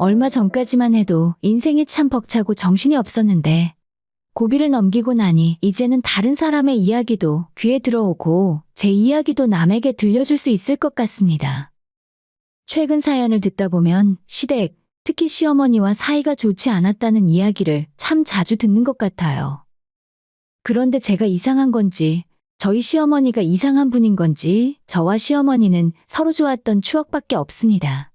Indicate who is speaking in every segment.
Speaker 1: 얼마 전까지만 해도 인생이 참 벅차고 정신이 없었는데 고비를 넘기고 나니 이제는 다른 사람의 이야기도 귀에 들어오고 제 이야기도 남에게 들려줄 수 있을 것 같습니다. 최근 사연을 듣다 보면 시댁, 특히 시어머니와 사이가 좋지 않았다는 이야기를 참 자주 듣는 것 같아요. 그런데 제가 이상한 건지, 저희 시어머니가 이상한 분인 건지, 저와 시어머니는 서로 좋았던 추억밖에 없습니다.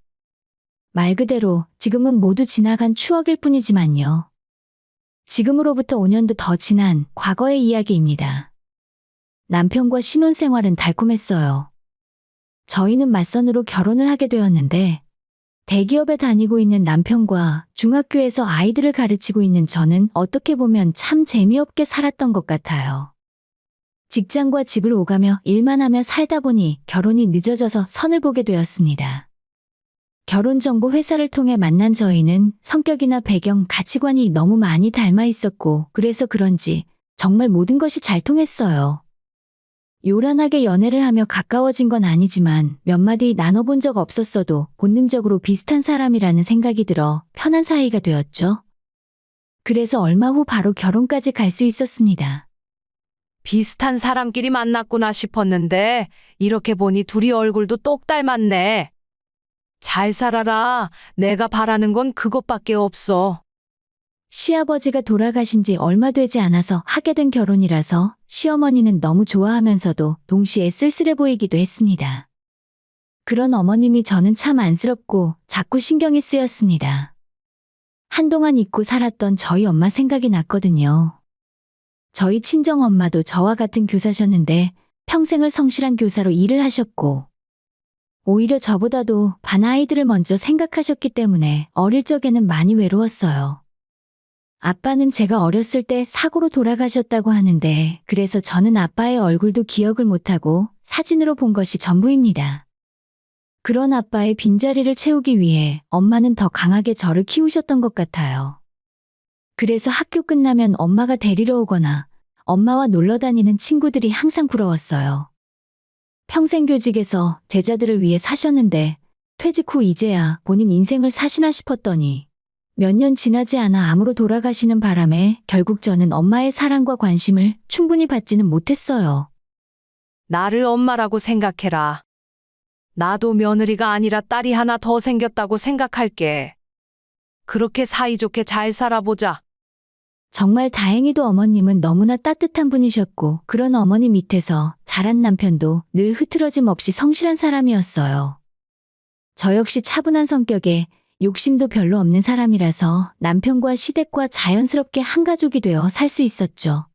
Speaker 1: 말 그대로 지금은 모두 지나간 추억일 뿐이지만요. 지금으로부터 5년도 더 지난 과거의 이야기입니다. 남편과 신혼생활은 달콤했어요. 저희는 맞선으로 결혼을 하게 되었는데, 대기업에 다니고 있는 남편과 중학교에서 아이들을 가르치고 있는 저는 어떻게 보면 참 재미없게 살았던 것 같아요. 직장과 집을 오가며 일만 하며 살다 보니 결혼이 늦어져서 선을 보게 되었습니다. 결혼정보 회사를 통해 만난 저희는 성격이나 배경, 가치관이 너무 많이 닮아 있었고, 그래서 그런지 정말 모든 것이 잘 통했어요. 요란하게 연애를 하며 가까워진 건 아니지만 몇 마디 나눠본 적 없었어도 본능적으로 비슷한 사람이라는 생각이 들어 편한 사이가 되었죠. 그래서 얼마 후 바로 결혼까지 갈 수 있었습니다.
Speaker 2: 비슷한 사람끼리 만났구나 싶었는데 이렇게 보니 둘이 얼굴도 똑 닮았네. 잘 살아라. 내가 바라는 건 그것밖에 없어.
Speaker 1: 시아버지가 돌아가신 지 얼마 되지 않아서 하게 된 결혼이라서 시어머니는 너무 좋아하면서도 동시에 쓸쓸해 보이기도 했습니다. 그런 어머님이 저는 참 안쓰럽고 자꾸 신경이 쓰였습니다. 한동안 잊고 살았던 저희 엄마 생각이 났거든요. 저희 친정 엄마도 저와 같은 교사셨는데 평생을 성실한 교사로 일을 하셨고 오히려 저보다도 반 아이들을 먼저 생각하셨기 때문에 어릴 적에는 많이 외로웠어요. 아빠는 제가 어렸을 때 사고로 돌아가셨다고 하는데 그래서 저는 아빠의 얼굴도 기억을 못하고 사진으로 본 것이 전부입니다. 그런 아빠의 빈자리를 채우기 위해 엄마는 더 강하게 저를 키우셨던 것 같아요. 그래서 학교 끝나면 엄마가 데리러 오거나 엄마와 놀러 다니는 친구들이 항상 부러웠어요. 평생 교직에서 제자들을 위해 사셨는데 퇴직 후 이제야 본인 인생을 사시나 싶었더니 몇 년 지나지 않아 암으로 돌아가시는 바람에 결국 저는 엄마의 사랑과 관심을 충분히 받지는 못했어요.
Speaker 2: 나를 엄마라고 생각해라. 나도 며느리가 아니라 딸이 하나 더 생겼다고 생각할게. 그렇게 사이좋게 잘 살아보자.
Speaker 1: 정말 다행히도 어머님은 너무나 따뜻한 분이셨고 그런 어머니 밑에서 자란 남편도 늘 흐트러짐 없이 성실한 사람이었어요. 저 역시 차분한 성격에 욕심도 별로 없는 사람이라서 남편과 시댁과 자연스럽게 한 가족이 되어 살 수 있었죠.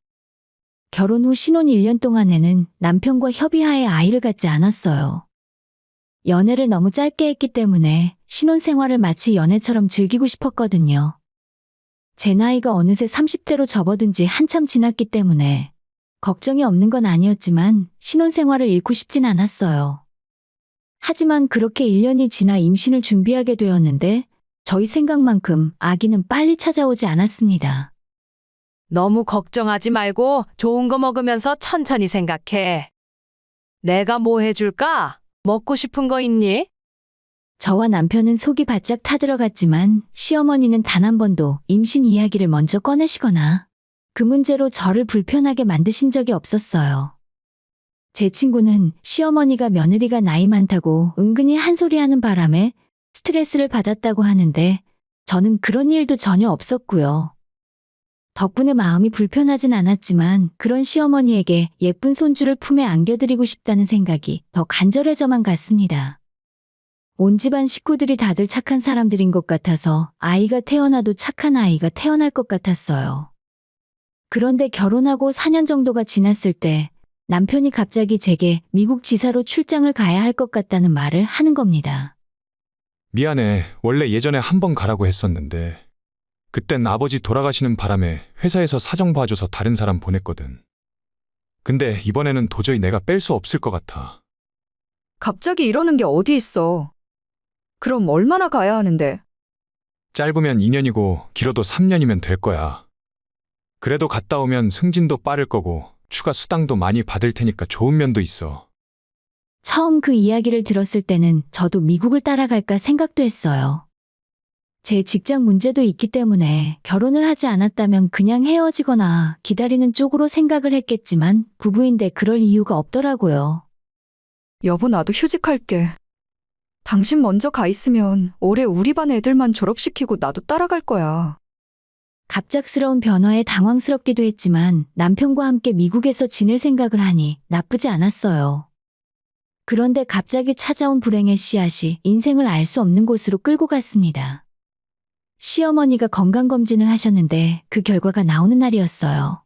Speaker 1: 결혼 후 신혼 1년 동안에는 남편과 협의하에 아이를 갖지 않았어요. 연애를 너무 짧게 했기 때문에 신혼 생활을 마치 연애처럼 즐기고 싶었거든요. 제 나이가 어느새 30대로 접어든 지 한참 지났기 때문에 걱정이 없는 건 아니었지만 신혼 생활을 잃고 싶진 않았어요. 하지만 그렇게 1년이 지나 임신을 준비하게 되었는데 저희 생각만큼 아기는 빨리 찾아오지 않았습니다.
Speaker 2: 너무 걱정하지 말고 좋은 거 먹으면서 천천히 생각해. 내가 뭐 해줄까? 먹고 싶은 거 있니?
Speaker 1: 저와 남편은 속이 바짝 타들어갔지만 시어머니는 단 한 번도 임신 이야기를 먼저 꺼내시거나 그 문제로 저를 불편하게 만드신 적이 없었어요. 제 친구는 시어머니가 며느리가 나이 많다고 은근히 한 소리 하는 바람에 스트레스를 받았다고 하는데 저는 그런 일도 전혀 없었고요. 덕분에 마음이 불편하진 않았지만 그런 시어머니에게 예쁜 손주를 품에 안겨드리고 싶다는 생각이 더 간절해져만 갔습니다. 온 집안 식구들이 다들 착한 사람들인 것 같아서 아이가 태어나도 착한 아이가 태어날 것 같았어요. 그런데 결혼하고 4년 정도가 지났을 때 남편이 갑자기 제게 미국 지사로 출장을 가야 할 것 같다는 말을 하는 겁니다.
Speaker 3: 미안해. 원래 예전에 한 번 가라고 했었는데. 그땐 아버지 돌아가시는 바람에 회사에서 사정 봐줘서 다른 사람 보냈거든. 근데 이번에는 도저히 내가 뺄 수 없을 것 같아.
Speaker 4: 갑자기 이러는 게 어디 있어. 그럼 얼마나 가야 하는데?
Speaker 3: 짧으면 2년이고 길어도 3년이면 될 거야. 그래도 갔다 오면 승진도 빠를 거고 추가 수당도 많이 받을 테니까 좋은 면도 있어.
Speaker 1: 처음 그 이야기를 들었을 때는 저도 미국을 따라갈까 생각도 했어요. 제 직장 문제도 있기 때문에 결혼을 하지 않았다면 그냥 헤어지거나 기다리는 쪽으로 생각을 했겠지만 부부인데 그럴 이유가 없더라고요.
Speaker 4: 여보, 나도 휴직할게. 당신 먼저 가 있으면 올해 우리 반 애들만 졸업시키고 나도 따라갈 거야.
Speaker 1: 갑작스러운 변화에 당황스럽기도 했지만 남편과 함께 미국에서 지낼 생각을 하니 나쁘지 않았어요. 그런데 갑자기 찾아온 불행의 씨앗이 인생을 알 수 없는 곳으로 끌고 갔습니다. 시어머니가 건강검진을 하셨는데 그 결과가 나오는 날이었어요.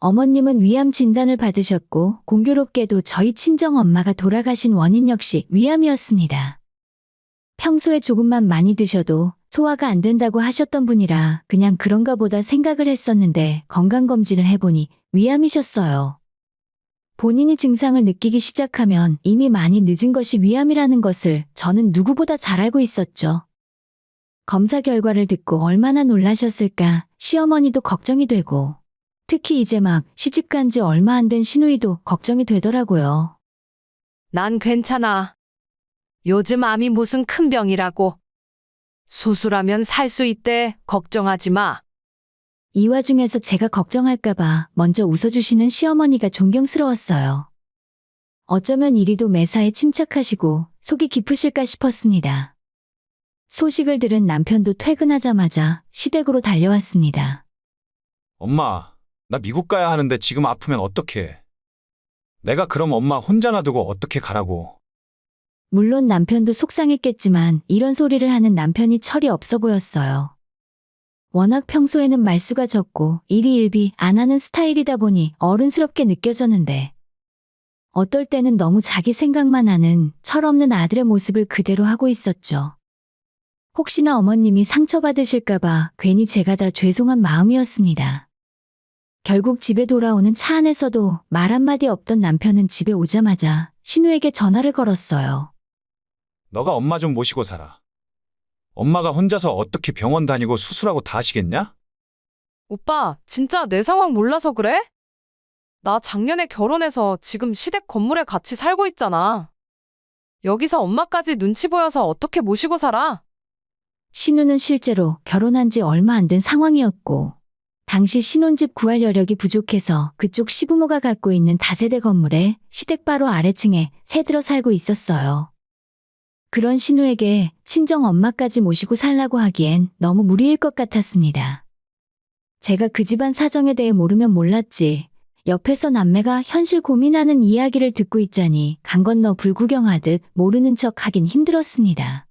Speaker 1: 어머님은 위암 진단을 받으셨고 공교롭게도 저희 친정 엄마가 돌아가신 원인 역시 위암이었습니다. 평소에 조금만 많이 드셔도 소화가 안 된다고 하셨던 분이라 그냥 그런가 보다 생각을 했었는데 건강검진을 해보니 위암이셨어요. 본인이 증상을 느끼기 시작하면 이미 많이 늦은 것이 위암이라는 것을 저는 누구보다 잘 알고 있었죠. 검사 결과를 듣고 얼마나 놀라셨을까 시어머니도 걱정이 되고 특히 이제 막 시집 간 지 얼마 안된 시누이도 걱정이 되더라고요.
Speaker 2: 난 괜찮아. 요즘 암이 무슨 큰 병이라고. 수술하면 살 수 있대. 걱정하지 마.
Speaker 1: 이 와중에서 제가 걱정할까봐 먼저 웃어주시는 시어머니가 존경스러웠어요. 어쩌면 이리도 매사에 침착하시고 속이 깊으실까 싶었습니다. 소식을 들은 남편도 퇴근하자마자 시댁으로 달려왔습니다.
Speaker 3: 엄마, 나 미국 가야 하는데 지금 아프면 어떡해? 내가 그럼 엄마 혼자 놔두고 어떻게 가라고?
Speaker 1: 물론 남편도 속상했겠지만 이런 소리를 하는 남편이 철이 없어 보였어요. 워낙 평소에는 말수가 적고 일희일비 안 하는 스타일이다 보니 어른스럽게 느껴졌는데 어떨 때는 너무 자기 생각만 하는 철없는 아들의 모습을 그대로 하고 있었죠. 혹시나 어머님이 상처받으실까봐 괜히 제가 다 죄송한 마음이었습니다. 결국 집에 돌아오는 차 안에서도 말 한마디 없던 남편은 집에 오자마자 신우에게 전화를 걸었어요.
Speaker 3: 너가 엄마 좀 모시고 살아. 엄마가 혼자서 어떻게 병원 다니고 수술하고 다 하시겠냐?
Speaker 2: 오빠, 진짜 내 상황 몰라서 그래? 나 작년에 결혼해서 지금 시댁 건물에 같이 살고 있잖아. 여기서 엄마까지 눈치 보여서 어떻게 모시고 살아?
Speaker 1: 신우는 실제로 결혼한 지 얼마 안 된 상황이었고, 당시 신혼집 구할 여력이 부족해서 그쪽 시부모가 갖고 있는 다세대 건물에 시댁 바로 아래층에 새들어 살고 있었어요. 그런 신우에게 친정 엄마까지 모시고 살라고 하기엔 너무 무리일 것 같았습니다. 제가 그 집안 사정에 대해 모르면 몰랐지. 옆에서 남매가 현실 고민하는 이야기를 듣고 있자니 강 건너 불구경하듯 모르는 척 하긴 힘들었습니다.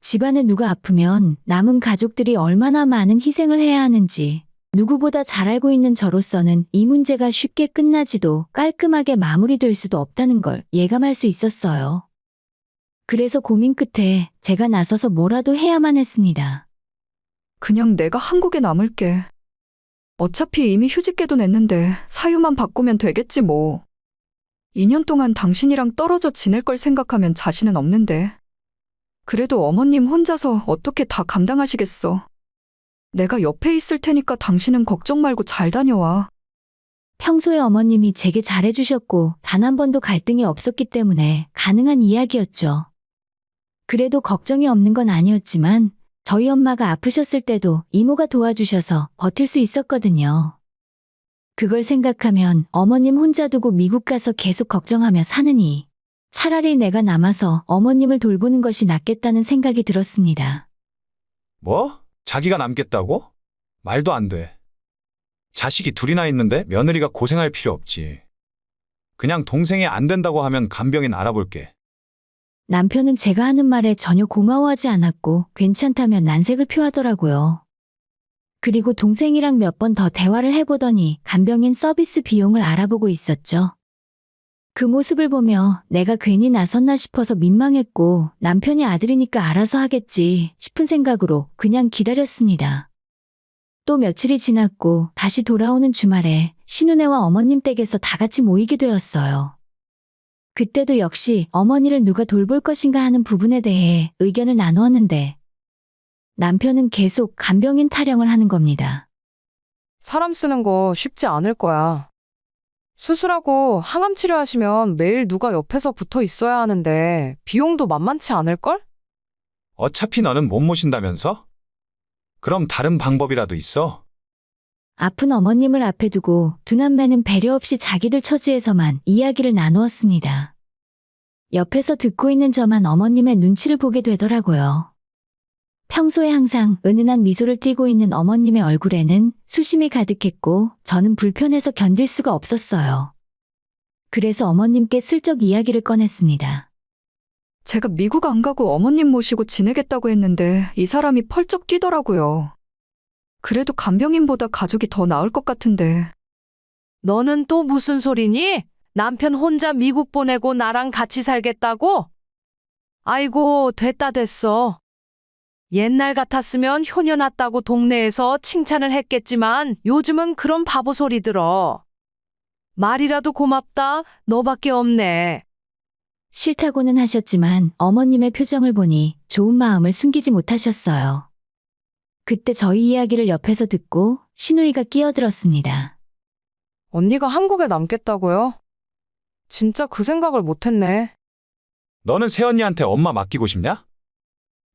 Speaker 1: 집안에 누가 아프면 남은 가족들이 얼마나 많은 희생을 해야 하는지 누구보다 잘 알고 있는 저로서는 이 문제가 쉽게 끝나지도 깔끔하게 마무리될 수도 없다는 걸 예감할 수 있었어요. 그래서 고민 끝에 제가 나서서 뭐라도 해야만 했습니다.
Speaker 4: 그냥 내가 한국에 남을게. 어차피 이미 휴직계도 냈는데 사유만 바꾸면 되겠지 뭐. 2년 동안 당신이랑 떨어져 지낼 걸 생각하면 자신은 없는데. 그래도 어머님 혼자서 어떻게 다 감당하시겠어. 내가 옆에 있을 테니까 당신은 걱정 말고 잘 다녀와.
Speaker 1: 평소에 어머님이 제게 잘해주셨고 단 한 번도 갈등이 없었기 때문에 가능한 이야기였죠. 그래도 걱정이 없는 건 아니었지만 저희 엄마가 아프셨을 때도 이모가 도와주셔서 버틸 수 있었거든요. 그걸 생각하면 어머님 혼자 두고 미국 가서 계속 걱정하며 사느니 차라리 내가 남아서 어머님을 돌보는 것이 낫겠다는 생각이 들었습니다.
Speaker 3: 뭐? 자기가 남겠다고? 말도 안 돼. 자식이 둘이나 있는데 며느리가 고생할 필요 없지. 그냥 동생이 안 된다고 하면 간병인 알아볼게.
Speaker 1: 남편은 제가 하는 말에 전혀 고마워하지 않았고 괜찮다면 난색을 표하더라고요. 그리고 동생이랑 몇 번 더 대화를 해보더니 간병인 서비스 비용을 알아보고 있었죠. 그 모습을 보며 내가 괜히 나섰나 싶어서 민망했고 남편이 아들이니까 알아서 하겠지 싶은 생각으로 그냥 기다렸습니다. 또 며칠이 지났고 다시 돌아오는 주말에 신우네와 어머님 댁에서 다 같이 모이게 되었어요. 그때도 역시 어머니를 누가 돌볼 것인가 하는 부분에 대해 의견을 나누었는데 남편은 계속 간병인 타령을 하는 겁니다.
Speaker 2: 사람 쓰는 거 쉽지 않을 거야. 수술하고 항암 치료하시면 매일 누가 옆에서 붙어 있어야 하는데 비용도 만만치 않을걸?
Speaker 3: 어차피 너는 못 모신다면서? 그럼 다른 방법이라도 있어?
Speaker 1: 아픈 어머님을 앞에 두고 두 남매는 배려 없이 자기들 처지에서만 이야기를 나누었습니다. 옆에서 듣고 있는 저만 어머님의 눈치를 보게 되더라고요. 평소에 항상 은은한 미소를 띠고 있는 어머님의 얼굴에는 수심이 가득했고 저는 불편해서 견딜 수가 없었어요. 그래서 어머님께 슬쩍 이야기를 꺼냈습니다.
Speaker 4: 제가 미국 안 가고 어머님 모시고 지내겠다고 했는데 이 사람이 펄쩍 뛰더라고요. 그래도 간병인보다 가족이 더 나을 것 같은데
Speaker 2: 너는 또 무슨 소리니? 남편 혼자 미국 보내고 나랑 같이 살겠다고? 아이고, 됐다 됐어. 옛날 같았으면 효녀 났다고 동네에서 칭찬을 했겠지만 요즘은 그런 바보 소리 들어. 말이라도 고맙다. 너밖에 없네.
Speaker 1: 싫다고는 하셨지만 어머님의 표정을 보니 좋은 마음을 숨기지 못하셨어요. 그때 저희 이야기를 옆에서 듣고 신우이가 끼어들었습니다.
Speaker 2: 언니가 한국에 남겠다고요? 진짜 그 생각을 못했네.
Speaker 3: 너는 새언니한테 엄마 맡기고 싶냐?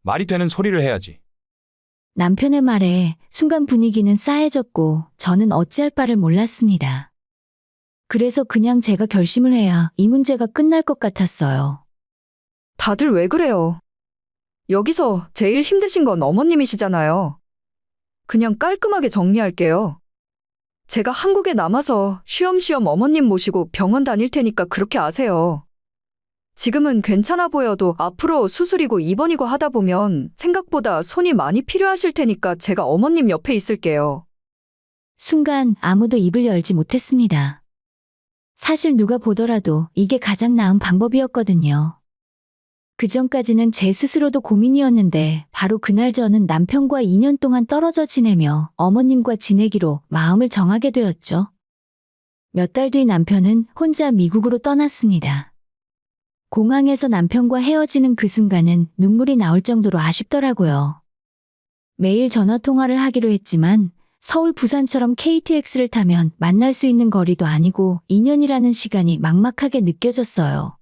Speaker 3: 말이 되는 소리를 해야지.
Speaker 1: 남편의 말에 순간 분위기는 싸해졌고 저는 어찌할 바를 몰랐습니다. 그래서 그냥 제가 결심을 해야 이 문제가 끝날 것 같았어요.
Speaker 4: 다들 왜 그래요? 여기서 제일 힘드신 건 어머님이시잖아요. 그냥 깔끔하게 정리할게요. 제가 한국에 남아서 쉬엄쉬엄 어머님 모시고 병원 다닐 테니까 그렇게 아세요. 지금은 괜찮아 보여도 앞으로 수술이고 입원이고 하다 보면 생각보다 손이 많이 필요하실 테니까 제가 어머님 옆에 있을게요.
Speaker 1: 순간 아무도 입을 열지 못했습니다. 사실 누가 보더라도 이게 가장 나은 방법이었거든요. 그 전까지는 제 스스로도 고민이었는데 바로 그날 저는 남편과 2년 동안 떨어져 지내며 어머님과 지내기로 마음을 정하게 되었죠. 몇 달 뒤 남편은 혼자 미국으로 떠났습니다. 공항에서 남편과 헤어지는 그 순간은 눈물이 나올 정도로 아쉽더라고요. 매일 전화 통화를 하기로 했지만 서울 부산처럼 KTX를 타면 만날 수 있는 거리도 아니고 2년이라는 시간이 막막하게 느껴졌어요.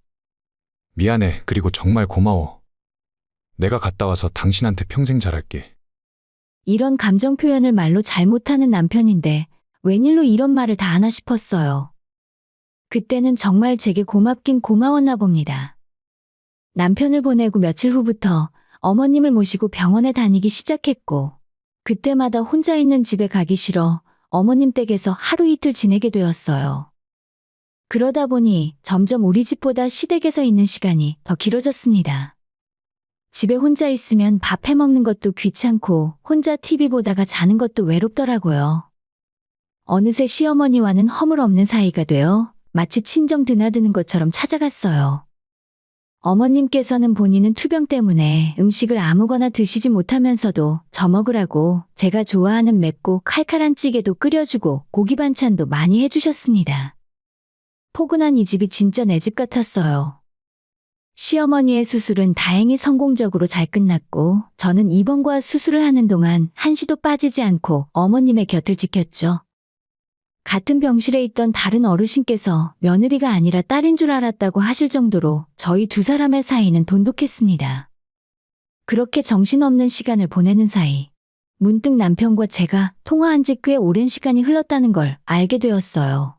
Speaker 3: 미안해. 그리고 정말 고마워. 내가 갔다 와서 당신한테 평생 잘할게.
Speaker 1: 이런 감정 표현을 말로 잘 못하는 남편인데 웬일로 이런 말을 다 하나 싶었어요. 그때는 정말 제게 고맙긴 고마웠나 봅니다. 남편을 보내고 며칠 후부터 어머님을 모시고 병원에 다니기 시작했고 그때마다 혼자 있는 집에 가기 싫어 어머님 댁에서 하루 이틀 지내게 되었어요. 그러다 보니 점점 우리 집보다 시댁에서 있는 시간이 더 길어졌습니다. 집에 혼자 있으면 밥 해 먹는 것도 귀찮고 혼자 TV 보다가 자는 것도 외롭더라고요. 어느새 시어머니와는 허물없는 사이가 되어 마치 친정 드나드는 것처럼 찾아갔어요. 어머님께서는 본인은 투병 때문에 음식을 아무거나 드시지 못하면서도 저 먹으라고 제가 좋아하는 맵고 칼칼한 찌개도 끓여주고 고기 반찬도 많이 해주셨습니다. 포근한 이 집이 진짜 내 집 같았어요. 시어머니의 수술은 다행히 성공적으로 잘 끝났고 저는 입원과 수술을 하는 동안 한시도 빠지지 않고 어머님의 곁을 지켰죠. 같은 병실에 있던 다른 어르신께서 며느리가 아니라 딸인 줄 알았다고 하실 정도로 저희 두 사람의 사이는 돈독했습니다. 그렇게 정신없는 시간을 보내는 사이 문득 남편과 제가 통화한 지 꽤 오랜 시간이 흘렀다는 걸 알게 되었어요.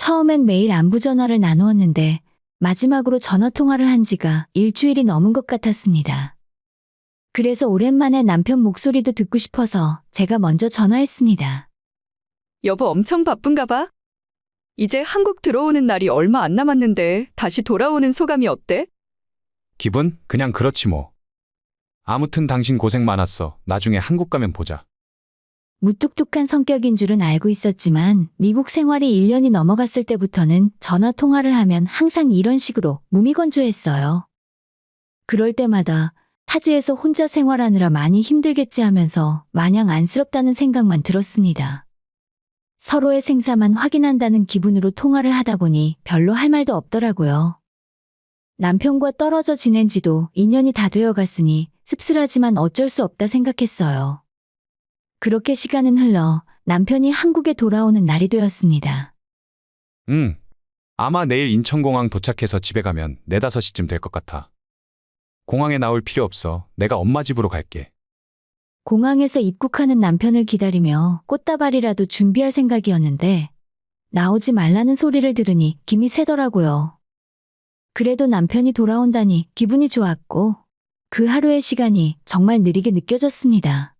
Speaker 1: 처음엔 매일 안부 전화를 나누었는데 마지막으로 전화 통화를 한 지가 일주일이 넘은 것 같았습니다. 그래서 오랜만에 남편 목소리도 듣고 싶어서 제가 먼저 전화했습니다.
Speaker 4: 여보 엄청 바쁜가 봐? 이제 한국 들어오는 날이 얼마 안 남았는데 다시 돌아오는 소감이 어때?
Speaker 3: 기분? 그냥 그렇지 뭐. 아무튼 당신 고생 많았어. 나중에 한국 가면 보자.
Speaker 1: 무뚝뚝한 성격인 줄은 알고 있었지만 미국 생활이 1년이 넘어갔을 때부터는 전화 통화를 하면 항상 이런 식으로 무미건조했어요. 그럴 때마다 타지에서 혼자 생활하느라 많이 힘들겠지 하면서 마냥 안쓰럽다는 생각만 들었습니다. 서로의 생사만 확인한다는 기분으로 통화를 하다 보니 별로 할 말도 없더라고요. 남편과 떨어져 지낸 지도 2년이 다 되어 갔으니 씁쓸하지만 어쩔 수 없다 생각했어요. 그렇게 시간은 흘러 남편이 한국에 돌아오는 날이 되었습니다.
Speaker 3: 응. 아마 내일 인천공항 도착해서 집에 가면 네다섯 시쯤 될 것 같아. 공항에 나올 필요 없어. 내가 엄마 집으로 갈게.
Speaker 1: 공항에서 입국하는 남편을 기다리며 꽃다발이라도 준비할 생각이었는데 나오지 말라는 소리를 들으니 김이 새더라고요. 그래도 남편이 돌아온다니 기분이 좋았고 그 하루의 시간이 정말 느리게 느껴졌습니다.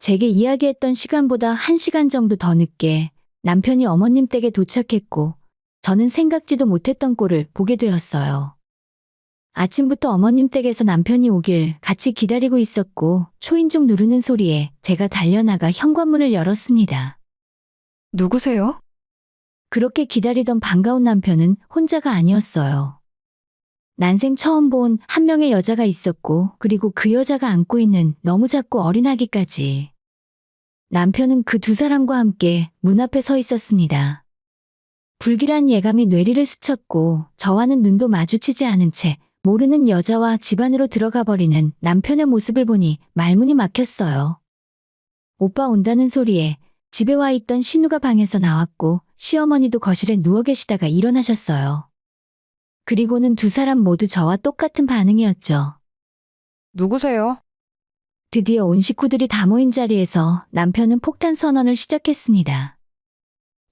Speaker 1: 제게 이야기했던 시간보다 한 시간 정도 더 늦게 남편이 어머님 댁에 도착했고 저는 생각지도 못했던 꼴을 보게 되었어요. 아침부터 어머님 댁에서 남편이 오길 같이 기다리고 있었고 초인종 누르는 소리에 제가 달려나가 현관문을 열었습니다.
Speaker 4: 누구세요?
Speaker 1: 그렇게 기다리던 반가운 남편은 혼자가 아니었어요. 난생 처음 본 한 명의 여자가 있었고 그리고 그 여자가 안고 있는 너무 작고 어린 아기까지. 남편은 그 두 사람과 함께 문 앞에 서 있었습니다. 불길한 예감이 뇌리를 스쳤고 저와는 눈도 마주치지 않은 채 모르는 여자와 집 안으로 들어가 버리는 남편의 모습을 보니 말문이 막혔어요. 오빠 온다는 소리에 집에 와 있던 신우가 방에서 나왔고 시어머니도 거실에 누워 계시다가 일어나셨어요. 그리고는 두 사람 모두 저와 똑같은 반응이었죠.
Speaker 2: 누구세요?
Speaker 1: 드디어 온 식구들이 다 모인 자리에서 남편은 폭탄 선언을 시작했습니다.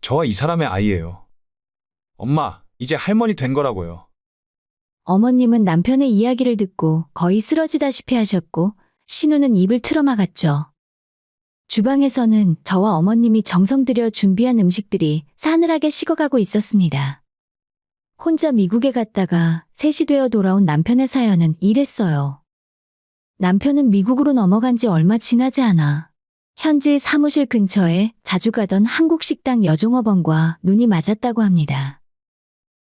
Speaker 3: 저와 이 사람의 아이예요. 엄마, 이제 할머니 된 거라고요.
Speaker 1: 어머님은 남편의 이야기를 듣고 거의 쓰러지다시피 하셨고 신우는 입을 틀어막았죠. 주방에서는 저와 어머님이 정성 들여 준비한 음식들이 싸늘하게 식어가고 있었습니다. 혼자 미국에 갔다가 셋이 되어 돌아온 남편의 사연은 이랬어요. 남편은 미국으로 넘어간 지 얼마 지나지 않아 현지 사무실 근처에 자주 가던 한국 식당 여종업원과 눈이 맞았다고 합니다.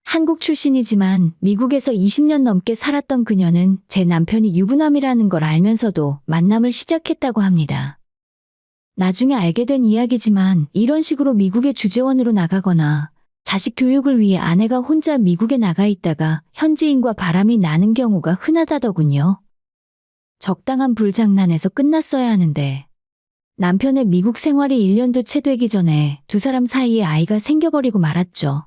Speaker 1: 한국 출신이지만 미국에서 20년 넘게 살았던 그녀는 제 남편이 유부남이라는 걸 알면서도 만남을 시작했다고 합니다. 나중에 알게 된 이야기지만 이런 식으로 미국의 주재원으로 나가거나 자식 교육을 위해 아내가 혼자 미국에 나가 있다가 현지인과 바람이 나는 경우가 흔하다더군요. 적당한 불장난에서 끝났어야 하는데 남편의 미국 생활이 1년도 채 되기 전에 두 사람 사이에 아이가 생겨버리고 말았죠.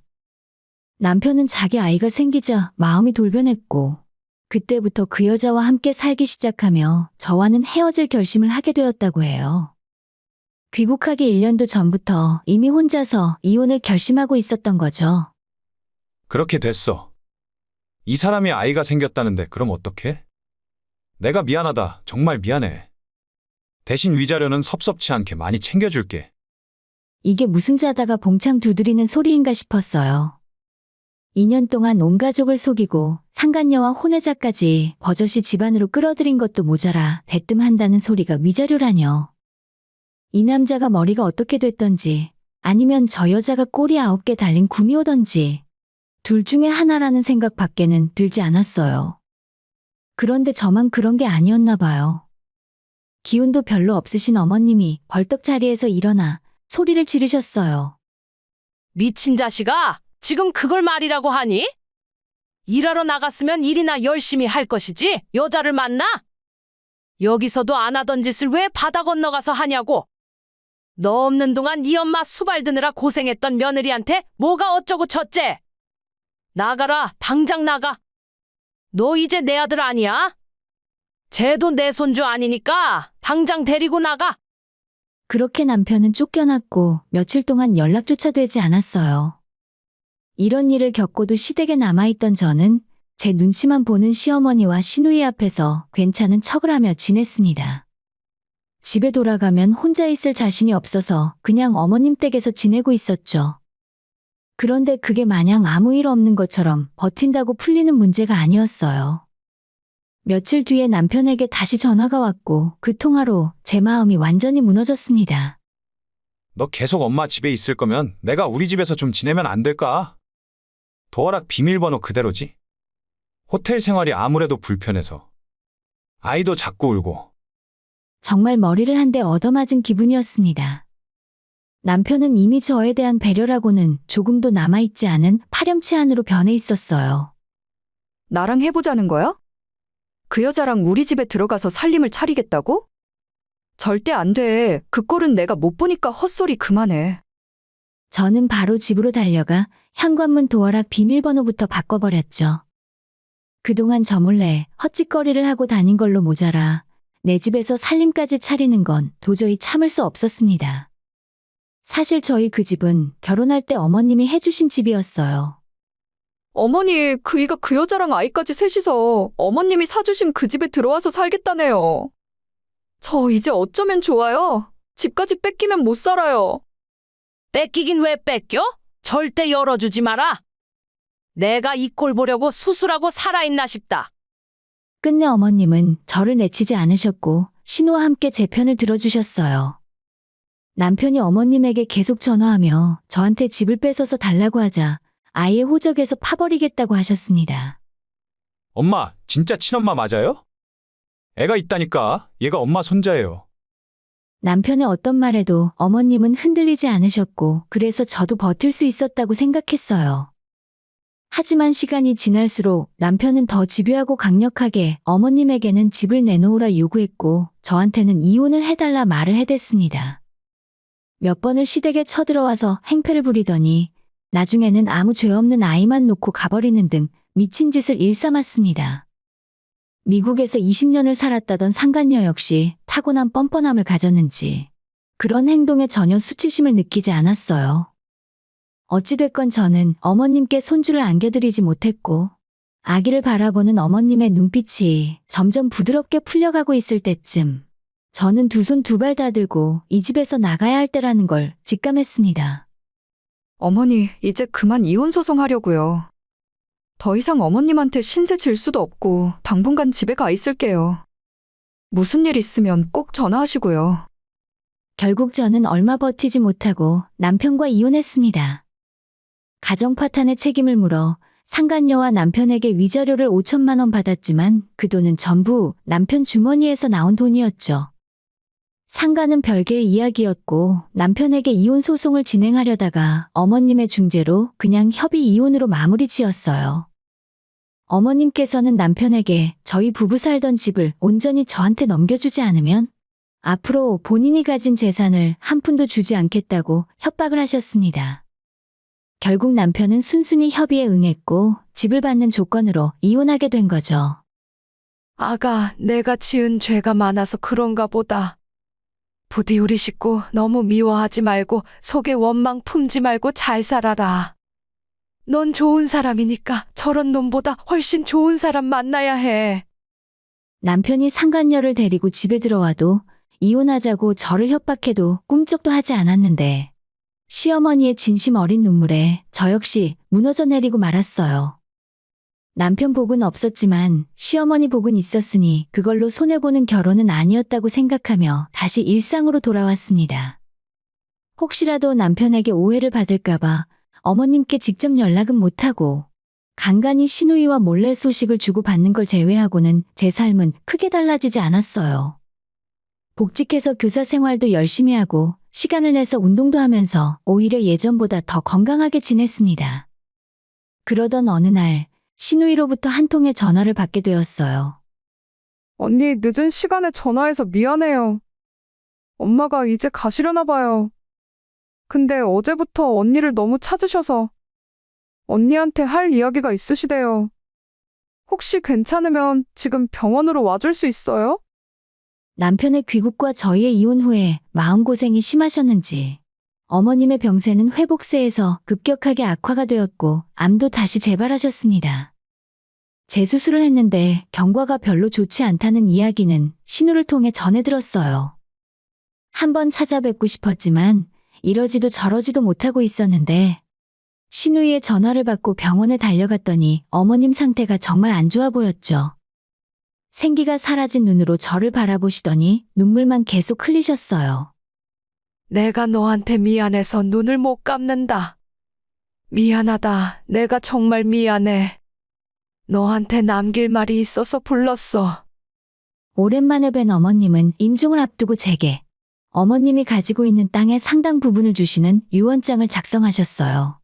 Speaker 1: 남편은 자기 아이가 생기자 마음이 돌변했고, 그때부터 그 여자와 함께 살기 시작하며 저와는 헤어질 결심을 하게 되었다고 해요. 귀국하기 1년도 전부터 이미 혼자서 이혼을 결심하고 있었던 거죠.
Speaker 3: 그렇게 됐어. 이 사람이 아이가 생겼다는데 그럼 어떡해? 내가 미안하다. 정말 미안해. 대신 위자료는 섭섭치 않게 많이 챙겨줄게.
Speaker 1: 이게 무슨 자다가 봉창 두드리는 소리인가 싶었어요. 2년 동안 온 가족을 속이고 상간녀와 혼외자까지 버젓이 집안으로 끌어들인 것도 모자라 대뜸 한다는 소리가 위자료라뇨. 이 남자가 머리가 어떻게 됐던지 아니면 저 여자가 꼬리 아홉 개 달린 구미호던지 둘 중에 하나라는 생각 밖에는 들지 않았어요. 그런데 저만 그런 게 아니었나 봐요. 기운도 별로 없으신 어머님이 벌떡 자리에서 일어나 소리를 지르셨어요.
Speaker 2: 미친 자식아! 지금 그걸 말이라고 하니? 일하러 나갔으면 일이나 열심히 할 것이지 여자를 만나? 여기서도 안 하던 짓을 왜 바다 건너가서 하냐고? 너 없는 동안 네 엄마 수발 드느라 고생했던 며느리한테 뭐가 어쩌고 저째? 나가라, 당장 나가. 너 이제 내 아들 아니야? 쟤도 내 손주 아니니까 당장 데리고 나가.
Speaker 1: 그렇게 남편은 쫓겨났고 며칠 동안 연락조차 되지 않았어요. 이런 일을 겪고도 시댁에 남아있던 저는 제 눈치만 보는 시어머니와 시누이 앞에서 괜찮은 척을 하며 지냈습니다. 집에 돌아가면 혼자 있을 자신이 없어서 그냥 어머님 댁에서 지내고 있었죠. 그런데 그게 마냥 아무 일 없는 것처럼 버틴다고 풀리는 문제가 아니었어요. 며칠 뒤에 남편에게 다시 전화가 왔고 그 통화로 제 마음이 완전히 무너졌습니다.
Speaker 3: 너 계속 엄마 집에 있을 거면 내가 우리 집에서 좀 지내면 안 될까? 도어락 비밀번호 그대로지? 호텔 생활이 아무래도 불편해서. 아이도 자꾸 울고.
Speaker 1: 정말 머리를 한 대 얻어맞은 기분이었습니다. 남편은 이미 저에 대한 배려라고는 조금도 남아있지 않은 파렴치한으로 변해 있었어요.
Speaker 4: 나랑 해보자는 거야? 그 여자랑 우리 집에 들어가서 살림을 차리겠다고? 절대 안 돼. 그 꼴은 내가 못 보니까 헛소리 그만해.
Speaker 1: 저는 바로 집으로 달려가 현관문 도어락 비밀번호부터 바꿔버렸죠. 그동안 저 몰래 헛짓거리를 하고 다닌 걸로 모자라 내 집에서 살림까지 차리는 건 도저히 참을 수 없었습니다. 사실 저희 그 집은 결혼할 때 어머님이 해주신 집이었어요.
Speaker 4: 어머니, 그이가 그 여자랑 아이까지 셋이서 어머님이 사주신 그 집에 들어와서 살겠다네요. 저 이제 어쩌면 좋아요? 집까지 뺏기면 못 살아요.
Speaker 2: 뺏기긴 왜 뺏겨? 절대 열어주지 마라. 내가 이 꼴 보려고 수술하고 살아있나 싶다.
Speaker 1: 끝내 어머님은 저를 내치지 않으셨고 신우와 함께 제 편을 들어주셨어요. 남편이 어머님에게 계속 전화하며 저한테 집을 뺏어서 달라고 하자 아예 호적에서 파버리겠다고 하셨습니다.
Speaker 3: 엄마, 진짜 친엄마 맞아요? 애가 있다니까. 얘가 엄마 손자예요.
Speaker 1: 남편의 어떤 말에도 어머님은 흔들리지 않으셨고 그래서 저도 버틸 수 있었다고 생각했어요. 하지만 시간이 지날수록 남편은 더 집요하고 강력하게 어머님에게는 집을 내놓으라 요구했고 저한테는 이혼을 해달라 말을 해댔습니다. 몇 번을 시댁에 쳐들어와서 행패를 부리더니 나중에는 아무 죄 없는 아이만 놓고 가버리는 등 미친 짓을 일삼았습니다. 미국에서 20년을 살았다던 상간녀 역시 타고난 뻔뻔함을 가졌는지 그런 행동에 전혀 수치심을 느끼지 않았어요. 어찌됐건 저는 어머님께 손주를 안겨드리지 못했고 아기를 바라보는 어머님의 눈빛이 점점 부드럽게 풀려가고 있을 때쯤 저는 두 손 두 발 다 들고 이 집에서 나가야 할 때라는 걸 직감했습니다.
Speaker 4: 어머니, 이제 그만 이혼 소송 하려고요. 더 이상 어머님한테 신세 질 수도 없고 당분간 집에 가 있을게요. 무슨 일 있으면 꼭 전화하시고요.
Speaker 1: 결국 저는 얼마 버티지 못하고 남편과 이혼했습니다. 가정 파탄의 책임을 물어 상간녀와 남편에게 위자료를 5천만 원 받았지만 그 돈은 전부 남편 주머니에서 나온 돈이었죠. 상가는 별개의 이야기였고 남편에게 이혼 소송을 진행하려다가 어머님의 중재로 그냥 협의 이혼으로 마무리 지었어요. 어머님께서는 남편에게 저희 부부 살던 집을 온전히 저한테 넘겨주지 않으면 앞으로 본인이 가진 재산을 한 푼도 주지 않겠다고 협박을 하셨습니다. 결국 남편은 순순히 협의에 응했고 집을 받는 조건으로 이혼하게 된 거죠.
Speaker 2: 아가, 내가 지은 죄가 많아서 그런가 보다. 부디 우리 식구 너무 미워하지 말고 속에 원망 품지 말고 잘 살아라. 넌 좋은 사람이니까 저런 놈보다 훨씬 좋은 사람 만나야 해.
Speaker 1: 남편이 상간녀를 데리고 집에 들어와도 이혼하자고 저를 협박해도 꿈쩍도 하지 않았는데 시어머니의 진심 어린 눈물에 저 역시 무너져 내리고 말았어요. 남편 복은 없었지만 시어머니 복은 있었으니 그걸로 손해보는 결혼은 아니었다고 생각하며 다시 일상으로 돌아왔습니다. 혹시라도 남편에게 오해를 받을까봐 어머님께 직접 연락은 못하고 간간히 신우이와 몰래 소식을 주고받는 걸 제외하고는 제 삶은 크게 달라지지 않았어요. 복직해서 교사 생활도 열심히 하고 시간을 내서 운동도 하면서 오히려 예전보다 더 건강하게 지냈습니다. 그러던 어느 날 신우이로부터 한 통의 전화를 받게 되었어요.
Speaker 5: 언니, 늦은 시간에 전화해서 미안해요. 엄마가 이제 가시려나 봐요. 근데 어제부터 언니를 너무 찾으셔서 언니한테 할 이야기가 있으시대요. 혹시 괜찮으면 지금 병원으로 와줄 수 있어요?
Speaker 1: 남편의 귀국과 저희의 이혼 후에 마음고생이 심하셨는지 어머님의 병세는 회복세에서 급격하게 악화가 되었고 암도 다시 재발하셨습니다. 재수술을 했는데 경과가 별로 좋지 않다는 이야기는 신우를 통해 전해 들었어요. 한번 찾아뵙고 싶었지만 이러지도 저러지도 못하고 있었는데 신우이의 전화를 받고 병원에 달려갔더니 어머님 상태가 정말 안 좋아 보였죠. 생기가 사라진 눈으로 저를 바라보시더니 눈물만 계속 흘리셨어요.
Speaker 2: 내가 너한테 미안해서 눈을 못 감는다. 미안하다. 내가 정말 미안해. 너한테 남길 말이 있어서 불렀어.
Speaker 1: 오랜만에 뵌 어머님은 임종을 앞두고 제게 어머님이 가지고 있는 땅의 상당 부분을 주시는 유언장을 작성하셨어요.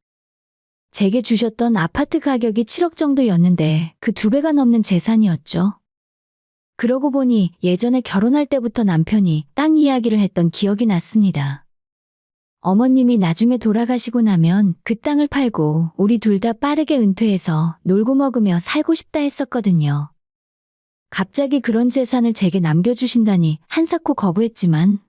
Speaker 1: 제게 주셨던 아파트 가격이 7억 정도였는데 그 두 배가 넘는 재산이었죠. 그러고 보니 예전에 결혼할 때부터 남편이 땅 이야기를 했던 기억이 났습니다. 어머님이 나중에 돌아가시고 나면 그 땅을 팔고 우리 둘 다 빠르게 은퇴해서 놀고 먹으며 살고 싶다 했었거든요. 갑자기 그런 재산을 제게 남겨주신다니 한사코 거부했지만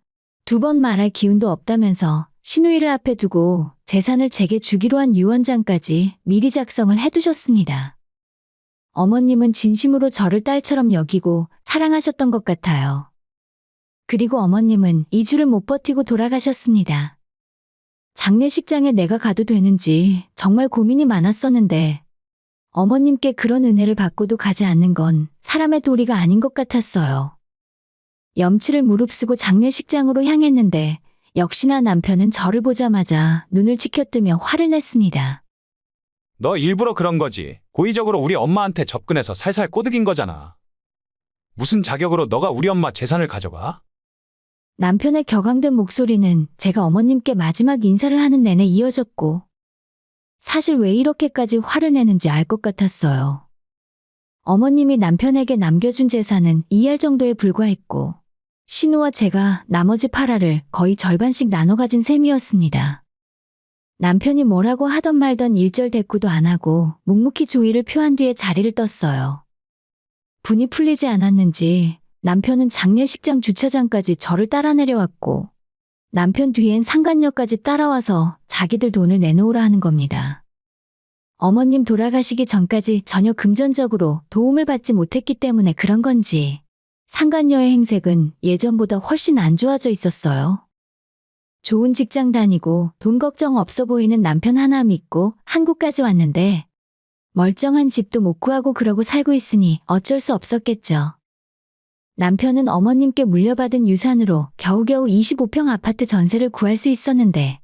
Speaker 1: 두 번 말할 기운도 없다면서 신우이를 앞에 두고 재산을 제게 주기로 한 유언장까지 미리 작성을 해두셨습니다. 어머님은 진심으로 저를 딸처럼 여기고 사랑하셨던 것 같아요. 그리고 어머님은 이 주를 못 버티고 돌아가셨습니다. 장례식장에 내가 가도 되는지 정말 고민이 많았었는데 어머님께 그런 은혜를 받고도 가지 않는 건 사람의 도리가 아닌 것 같았어요. 염치를 무릅쓰고 장례식장으로 향했는데 역시나 남편은 저를 보자마자 눈을 치켜뜨며 화를 냈습니다.
Speaker 3: 너 일부러 그런 거지. 고의적으로 우리 엄마한테 접근해서 살살 꼬드긴 거잖아. 무슨 자격으로 너가 우리 엄마 재산을 가져가?
Speaker 1: 남편의 격앙된 목소리는 제가 어머님께 마지막 인사를 하는 내내 이어졌고, 사실 왜 이렇게까지 화를 내는지 알 것 같았어요. 어머님이 남편에게 남겨준 재산은 2할 정도에 불과했고, 신우와 제가 나머지 8할을 거의 절반씩 나눠 가진 셈이었습니다. 남편이 뭐라고 하던 말던 일절 대꾸도 안 하고 묵묵히 조의를 표한 뒤에 자리를 떴어요. 분이 풀리지 않았는지 남편은 장례식장 주차장까지 저를 따라 내려왔고 남편 뒤엔 상간녀까지 따라와서 자기들 돈을 내놓으라 하는 겁니다. 어머님 돌아가시기 전까지 전혀 금전적으로 도움을 받지 못했기 때문에 그런 건지 상간녀의 행색은 예전보다 훨씬 안 좋아져 있었어요. 좋은 직장 다니고 돈 걱정 없어 보이는 남편 하나 믿고 한국까지 왔는데 멀쩡한 집도 못 구하고 그러고 살고 있으니 어쩔 수 없었겠죠. 남편은 어머님께 물려받은 유산으로 겨우겨우 25평 아파트 전세를 구할 수 있었는데,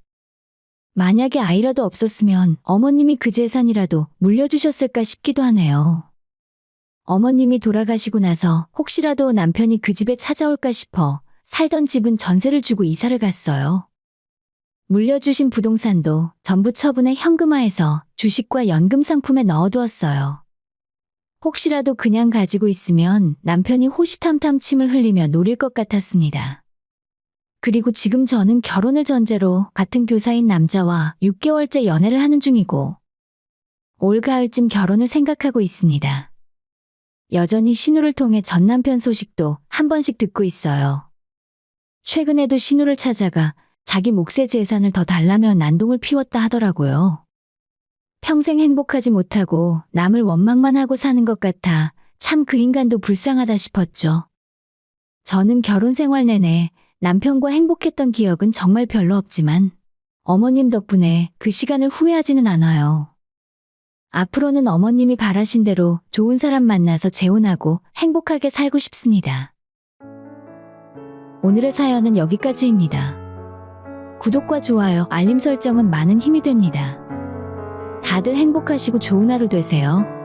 Speaker 1: 만약에 아이라도 없었으면 어머님이 그 재산이라도 물려주셨을까 싶기도 하네요. 어머님이 돌아가시고 나서 혹시라도 남편이 그 집에 찾아올까 싶어 살던 집은 전세를 주고 이사를 갔어요. 물려주신 부동산도 전부 처분해 현금화해서 주식과 연금 상품에 넣어두었어요. 혹시라도 그냥 가지고 있으면 남편이 호시탐탐 침을 흘리며 노릴 것 같았습니다. 그리고 지금 저는 결혼을 전제로 같은 교사인 남자와 6개월째 연애를 하는 중이고, 올 가을쯤 결혼을 생각하고 있습니다. 여전히 신우를 통해 전 남편 소식도 한 번씩 듣고 있어요. 최근에도 신우를 찾아가 자기 몫의 재산을 더 달라며 난동을 피웠다 하더라고요. 평생 행복하지 못하고 남을 원망만 하고 사는 것 같아 참 그 인간도 불쌍하다 싶었죠. 저는 결혼 생활 내내 남편과 행복했던 기억은 정말 별로 없지만 어머님 덕분에 그 시간을 후회하지는 않아요. 앞으로는 어머님이 바라신 대로 좋은 사람 만나서 재혼하고 행복하게 살고 싶습니다. 오늘의 사연은 여기까지입니다. 구독과 좋아요, 알림 설정은 많은 힘이 됩니다. 다들 행복하시고 좋은 하루 되세요.